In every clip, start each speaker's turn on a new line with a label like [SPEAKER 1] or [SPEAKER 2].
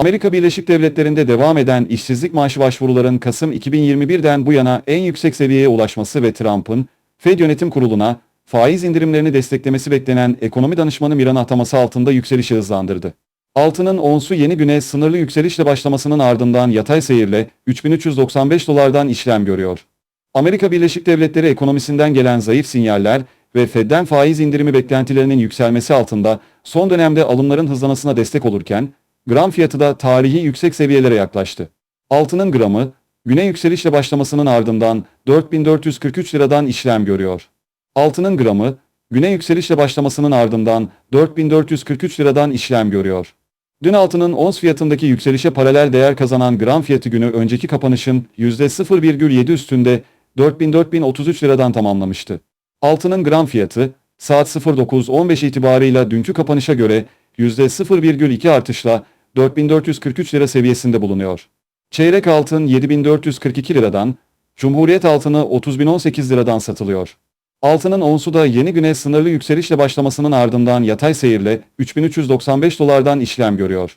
[SPEAKER 1] Amerika Birleşik Devletleri'nde devam eden işsizlik maaşı başvuruların Kasım 2021'den bu yana en yüksek seviyeye ulaşması ve Trump'ın Fed Yönetim Kurulu'na faiz indirimlerini desteklemesi beklenen ekonomi danışmanı Miran ataması altında yükselişi hızlandırdı. Altının onsu yeni güne sınırlı yükselişle başlamasının ardından yatay seyirle 3395 dolardan işlem görüyor. Amerika Birleşik Devletleri ekonomisinden gelen zayıf sinyaller ve Fed'den faiz indirimi beklentilerinin yükselmesi altında son dönemde alımların hızlamasına destek olurken, gram fiyatı da tarihi yüksek seviyelere yaklaştı. Altının gramı, güne yükselişle başlamasının ardından 4443 liradan işlem görüyor. Altının gramı, güne yükselişle başlamasının ardından 4443 liradan işlem görüyor. Dün altının ons fiyatındaki yükselişe paralel değer kazanan gram fiyatı günü önceki kapanışın %0,7 üstünde 4000-4033 liradan tamamlamıştı. Altının gram fiyatı saat 09.15 itibarıyla dünkü kapanışa göre %0,2 artışla 4443 lira seviyesinde bulunuyor. Çeyrek altın 7442 liradan, Cumhuriyet altını 30018 liradan satılıyor. Altının onsu da yeni güne sınırlı yükselişle başlamasının ardından yatay seyirle 3395 dolardan işlem görüyor.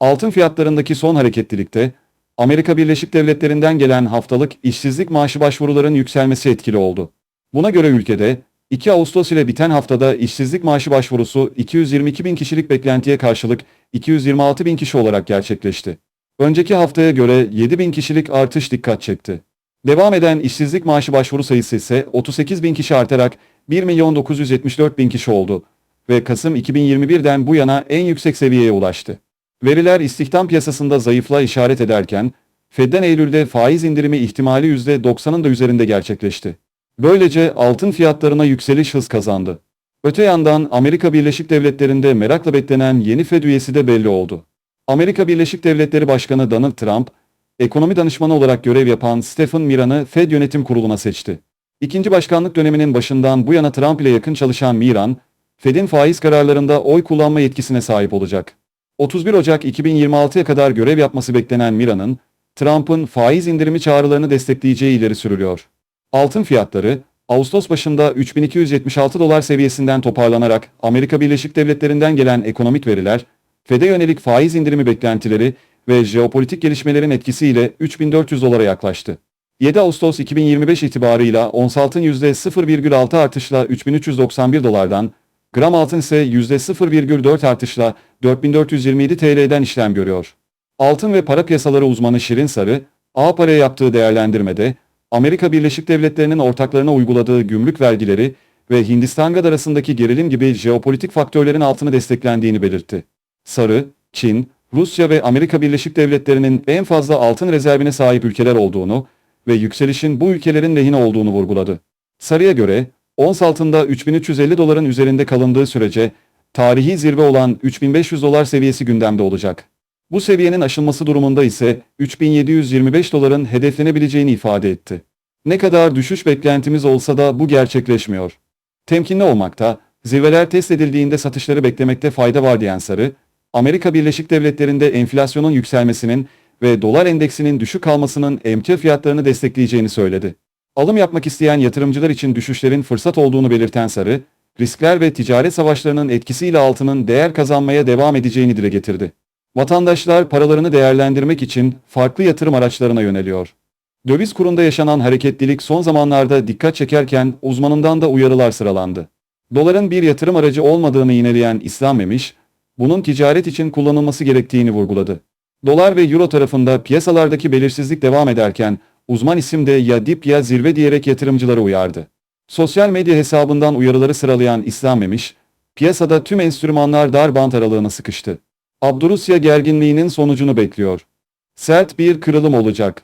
[SPEAKER 1] Altın fiyatlarındaki son hareketlilikte Amerika Birleşik Devletleri'nden gelen haftalık işsizlik maaşı başvuruların yükselmesi etkili oldu. Buna göre ülkede 2 Ağustos ile biten haftada işsizlik maaşı başvurusu 222 bin kişilik beklentiye karşılık 226 bin kişi olarak gerçekleşti. Önceki haftaya göre 7 bin kişilik artış dikkat çekti. Devam eden işsizlik maaşı başvuru sayısı ise 38 bin kişi artarak 1 milyon 974 bin kişi oldu ve Kasım 2021'den bu yana en yüksek seviyeye ulaştı. Veriler istihdam piyasasında zayıflığa işaret ederken, Fed'den Eylül'de faiz indirimi ihtimali %90'ın da üzerinde gerçekleşti. Böylece altın fiyatlarına yükseliş hız kazandı. Öte yandan Amerika Birleşik Devletleri'nde merakla beklenen yeni Fed üyesi de belli oldu. Amerika Birleşik Devletleri Başkanı Donald Trump, ekonomi danışmanı olarak görev yapan Stephen Miran'ı Fed Yönetim Kurulu'na seçti. İkinci başkanlık döneminin başından bu yana Trump ile yakın çalışan Miran, Fed'in faiz kararlarında oy kullanma yetkisine sahip olacak. 31 Ocak 2026'ya kadar görev yapması beklenen Miran'ın, Trump'ın faiz indirimi çağrılarını destekleyeceği ileri sürülüyor. Altın fiyatları, Ağustos başında 3276 dolar seviyesinden toparlanarak Amerika Birleşik Devletleri'nden gelen ekonomik veriler, Fed'e yönelik faiz indirimi beklentileri ve jeopolitik gelişmelerin etkisiyle 3400 dolara yaklaştı. 7 Ağustos 2025 itibarıyla ons altın %0,6 artışla 3391 dolardan, gram altın ise %0,4 artışla 4427 TL'den işlem görüyor. Altın ve para piyasaları uzmanı Şirin Sarı, A paraya yaptığı değerlendirmede, Amerika Birleşik Devletleri'nin ortaklarına uyguladığı gümrük vergileri ve Hindistan-Gad arasındaki gerilim gibi jeopolitik faktörlerin altını desteklendiğini belirtti. Sarı, Çin, Rusya ve Amerika Birleşik Devletleri'nin en fazla altın rezervine sahip ülkeler olduğunu ve yükselişin bu ülkelerin lehine olduğunu vurguladı. Sarı'ya göre, ons altında 3350 doların üzerinde kalındığı sürece tarihi zirve olan 3500 dolar seviyesi gündemde olacak. Bu seviyenin aşılması durumunda ise 3725 doların hedeflenebileceğini ifade etti. Ne kadar düşüş beklentimiz olsa da bu gerçekleşmiyor. Temkinli olmakta, zirveler test edildiğinde satışları beklemekte fayda var diyen Sarı, Amerika Birleşik Devletleri'nde enflasyonun yükselmesinin ve dolar endeksinin düşük kalmasının emtia fiyatlarını destekleyeceğini söyledi. Alım yapmak isteyen yatırımcılar için düşüşlerin fırsat olduğunu belirten Sarı, riskler ve ticaret savaşlarının etkisiyle altının değer kazanmaya devam edeceğini dile getirdi. Vatandaşlar paralarını değerlendirmek için farklı yatırım araçlarına yöneliyor. Döviz kurunda yaşanan hareketlilik son zamanlarda dikkat çekerken uzmanından da uyarılar sıralandı. Doların bir yatırım aracı olmadığını yineleyen İslam Memiş, bunun ticaret için kullanılması gerektiğini vurguladı. Dolar ve euro tarafında piyasalardaki belirsizlik devam ederken uzman isim de ya dip ya zirve diyerek yatırımcıları uyardı. Sosyal medya hesabından uyarıları sıralayan İslam Memiş, piyasada tüm enstrümanlar dar bant aralığına sıkıştı. Abdurusya gerginliğinin sonucunu bekliyor. Sert bir kırılım olacak.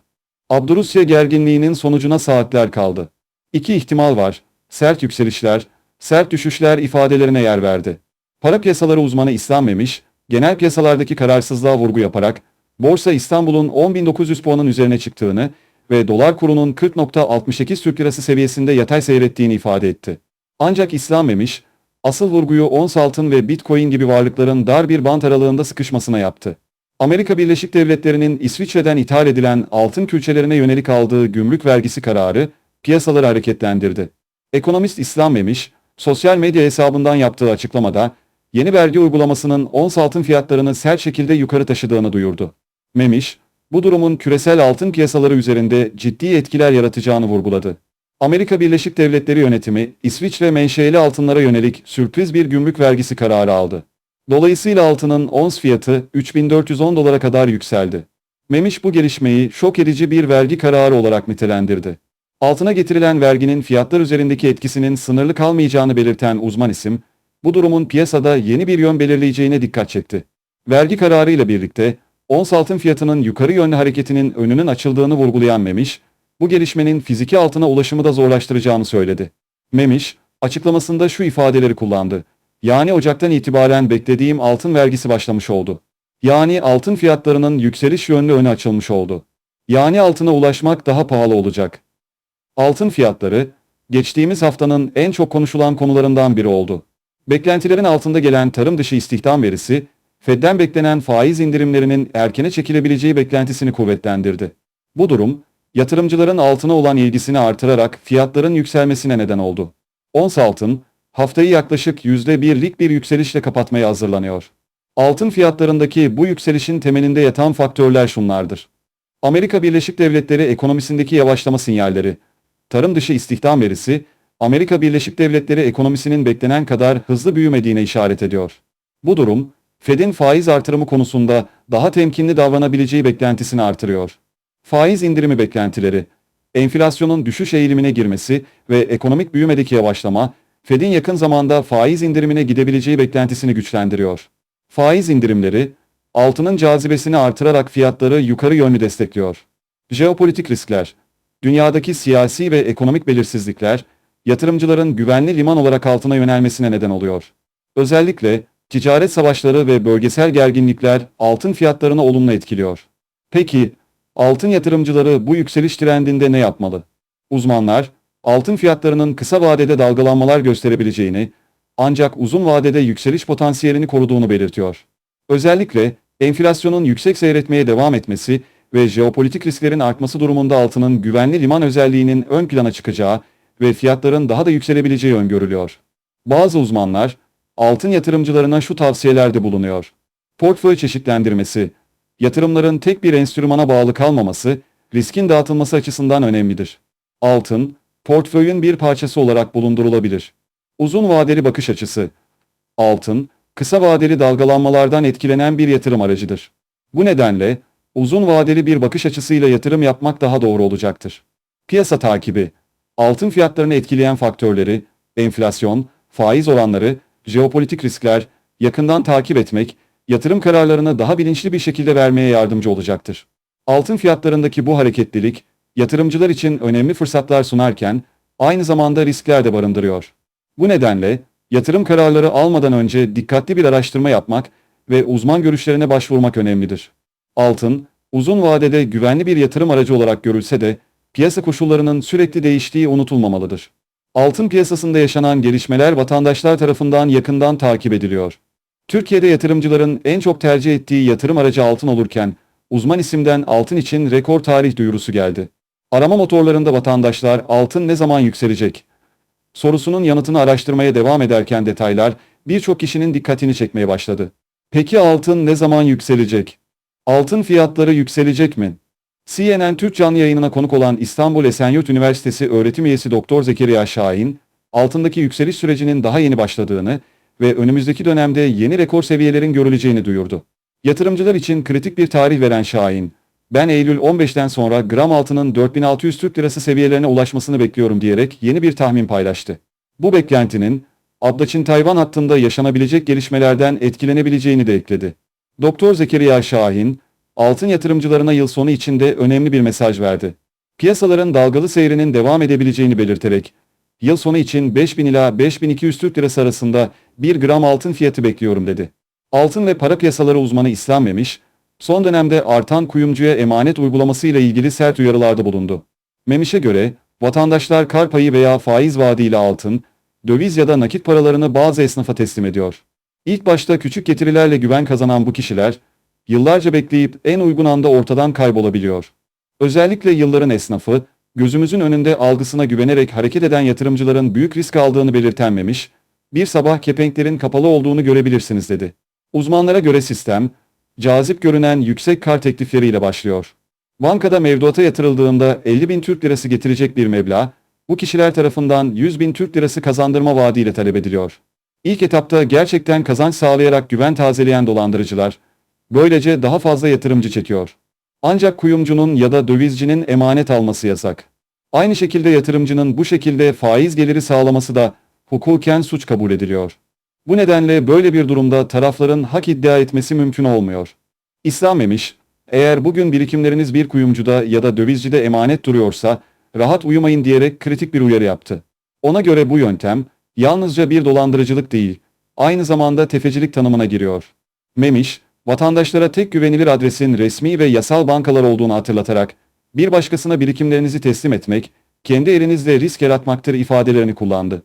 [SPEAKER 1] Abdurusya gerginliğinin sonucuna saatler kaldı. İki ihtimal var. Sert yükselişler, sert düşüşler ifadelerine yer verdi. Para piyasaları uzmanı İslam Memiş, genel piyasalardaki kararsızlığa vurgu yaparak, Borsa İstanbul'un 10.900 puanın üzerine çıktığını ve dolar kurunun 40.68 Türk Lirası seviyesinde yatay seyrettiğini ifade etti. Ancak İslam Memiş, asıl vurguyu ons altın ve bitcoin gibi varlıkların dar bir bant aralığında sıkışmasına yaptı. Amerika Birleşik Devletleri'nin İsviçre'den ithal edilen altın külçelerine yönelik aldığı gümrük vergisi kararı piyasaları hareketlendirdi. Ekonomist İslam Memiş, sosyal medya hesabından yaptığı açıklamada, yeni vergi uygulamasının ons altın fiyatlarını sert şekilde yukarı taşıdığını duyurdu. Memiş, bu durumun küresel altın piyasaları üzerinde ciddi etkiler yaratacağını vurguladı. Amerika Birleşik Devletleri yönetimi, İsviçre menşeili altınlara yönelik sürpriz bir gümrük vergisi kararı aldı. Dolayısıyla altının ons fiyatı 3410 dolara kadar yükseldi. Memiş bu gelişmeyi şok edici bir vergi kararı olarak nitelendirdi. Altına getirilen verginin fiyatlar üzerindeki etkisinin sınırlı kalmayacağını belirten uzman isim, bu durumun piyasada yeni bir yön belirleyeceğine dikkat çekti. Vergi kararıyla birlikte ons altın fiyatının yukarı yönlü hareketinin önünün açıldığını vurgulayan Memiş, bu gelişmenin fiziki altına ulaşımı da zorlaştıracağını söyledi. Memiş, açıklamasında şu ifadeleri kullandı. Yani Ocak'tan itibaren beklediğim altın vergisi başlamış oldu. Yani altın fiyatlarının yükseliş yönlü önü açılmış oldu. Yani altına ulaşmak daha pahalı olacak. Altın fiyatları, geçtiğimiz haftanın en çok konuşulan konularından biri oldu. Beklentilerin altında gelen tarım dışı istihdam verisi, Fed'den beklenen faiz indirimlerinin erkene çekilebileceği beklentisini kuvvetlendirdi. Bu durum, yatırımcıların altına olan ilgisini artırarak fiyatların yükselmesine neden oldu. Ons altın, haftayı yaklaşık %1'lik bir yükselişle kapatmaya hazırlanıyor. Altın fiyatlarındaki bu yükselişin temelinde yatan faktörler şunlardır. Amerika Birleşik Devletleri ekonomisindeki yavaşlama sinyalleri, tarım dışı istihdam verisi, Amerika Birleşik Devletleri ekonomisinin beklenen kadar hızlı büyümediğine işaret ediyor. Bu durum, Fed'in faiz artırımı konusunda daha temkinli davranabileceği beklentisini artırıyor. Faiz indirimi beklentileri, enflasyonun düşüş eğilimine girmesi ve ekonomik büyümedeki yavaşlama, Fed'in yakın zamanda faiz indirimine gidebileceği beklentisini güçlendiriyor. Faiz indirimleri, altının cazibesini artırarak fiyatları yukarı yönlü destekliyor. Jeopolitik riskler, dünyadaki siyasi ve ekonomik belirsizlikler, yatırımcıların güvenli liman olarak altına yönelmesine neden oluyor. Özellikle ticaret savaşları ve bölgesel gerginlikler altın fiyatlarını olumlu etkiliyor. Peki, altın yatırımcıları bu yükseliş trendinde ne yapmalı? Uzmanlar, altın fiyatlarının kısa vadede dalgalanmalar gösterebileceğini, ancak uzun vadede yükseliş potansiyelini koruduğunu belirtiyor. Özellikle enflasyonun yüksek seyretmeye devam etmesi ve jeopolitik risklerin artması durumunda altının güvenli liman özelliğinin ön plana çıkacağı ve fiyatların daha da yükselebileceği öngörülüyor. Bazı uzmanlar, altın yatırımcılarına şu tavsiyelerde bulunuyor. Portföy çeşitlendirmesi, yatırımların tek bir enstrümana bağlı kalmaması, riskin dağıtılması açısından önemlidir. Altın, portföyün bir parçası olarak bulundurulabilir. Uzun vadeli bakış açısı. Altın, kısa vadeli dalgalanmalardan etkilenen bir yatırım aracıdır. Bu nedenle, uzun vadeli bir bakış açısıyla yatırım yapmak daha doğru olacaktır. Piyasa takibi, altın fiyatlarını etkileyen faktörleri, enflasyon, faiz oranları, jeopolitik riskler, yakından takip etmek, yatırım kararlarını daha bilinçli bir şekilde vermeye yardımcı olacaktır. Altın fiyatlarındaki bu hareketlilik, yatırımcılar için önemli fırsatlar sunarken, aynı zamanda riskler de barındırıyor. Bu nedenle, yatırım kararları almadan önce dikkatli bir araştırma yapmak ve uzman görüşlerine başvurmak önemlidir. Altın, uzun vadede güvenli bir yatırım aracı olarak görülse de, piyasa koşullarının sürekli değiştiği unutulmamalıdır. Altın piyasasında yaşanan gelişmeler vatandaşlar tarafından yakından takip ediliyor. Türkiye'de yatırımcıların en çok tercih ettiği yatırım aracı altın olurken, uzman isimden altın için rekor tarih duyurusu geldi. Arama motorlarında vatandaşlar altın ne zaman yükselecek? Sorusunun yanıtını araştırmaya devam ederken detaylar birçok kişinin dikkatini çekmeye başladı. Peki altın ne zaman yükselecek? Altın fiyatları yükselecek mi? CNN Türk canlı yayınına konuk olan İstanbul Esenyurt Üniversitesi öğretim üyesi Doktor Zekeriya Şahin, altındaki yükseliş sürecinin daha yeni başladığını ve önümüzdeki dönemde yeni rekor seviyelerin görüleceğini duyurdu. Yatırımcılar için kritik bir tarih veren Şahin, ben Eylül 15'ten sonra gram altının 4600 Türk Lirası seviyelerine ulaşmasını bekliyorum diyerek yeni bir tahmin paylaştı. Bu beklentinin, Abdaç'ın Tayvan hattında yaşanabilecek gelişmelerden etkilenebileceğini de ekledi. Doktor Zekeriya Şahin, altın yatırımcılarına yıl sonu içinde önemli bir mesaj verdi. Piyasaların dalgalı seyrinin devam edebileceğini belirterek, yıl sonu için 5000 ila 5200 Türk Lirası arasında 1 gram altın fiyatı bekliyorum dedi. Altın ve para piyasaları uzmanı İslam Memiş, son dönemde artan kuyumcuya emanet uygulaması ile ilgili sert uyarılarda bulundu. Memiş'e göre, vatandaşlar kar payı veya faiz vaadiyle altın, döviz ya da nakit paralarını bazı esnafa teslim ediyor. İlk başta küçük getirilerle güven kazanan bu kişiler, yıllarca bekleyip en uygun anda ortadan kaybolabiliyor. Özellikle yılların esnafı, gözümüzün önünde algısına güvenerek hareket eden yatırımcıların büyük risk aldığını belirtenmemiş, Bir sabah kepenklerin kapalı olduğunu görebilirsiniz dedi. Uzmanlara göre sistem, cazip görünen yüksek kar teklifleriyle başlıyor. Bankada mevduata yatırıldığında 50 bin Türk lirası getirecek bir meblağ, bu kişiler tarafından 100 bin Türk lirası kazandırma vaadiyle talep ediliyor. İlk etapta gerçekten kazanç sağlayarak güven tazeleyen dolandırıcılar, böylece daha fazla yatırımcı çekiyor. Ancak kuyumcunun ya da dövizcinin emanet alması yasak. Aynı şekilde yatırımcının bu şekilde faiz geliri sağlaması da hukuken suç kabul ediliyor. Bu nedenle böyle bir durumda tarafların hak iddia etmesi mümkün olmuyor. İslam Emiş, eğer bugün birikimleriniz bir kuyumcuda ya da dövizcide emanet duruyorsa, rahat uyumayın diyerek kritik bir uyarı yaptı. Ona göre bu yöntem, yalnızca bir dolandırıcılık değil, aynı zamanda tefecilik tanımına giriyor. Memiş, vatandaşlara tek güvenilir adresin resmi ve yasal bankalar olduğunu hatırlatarak, bir başkasına birikimlerinizi teslim etmek, kendi elinizle risk yaratmaktır ifadelerini kullandı.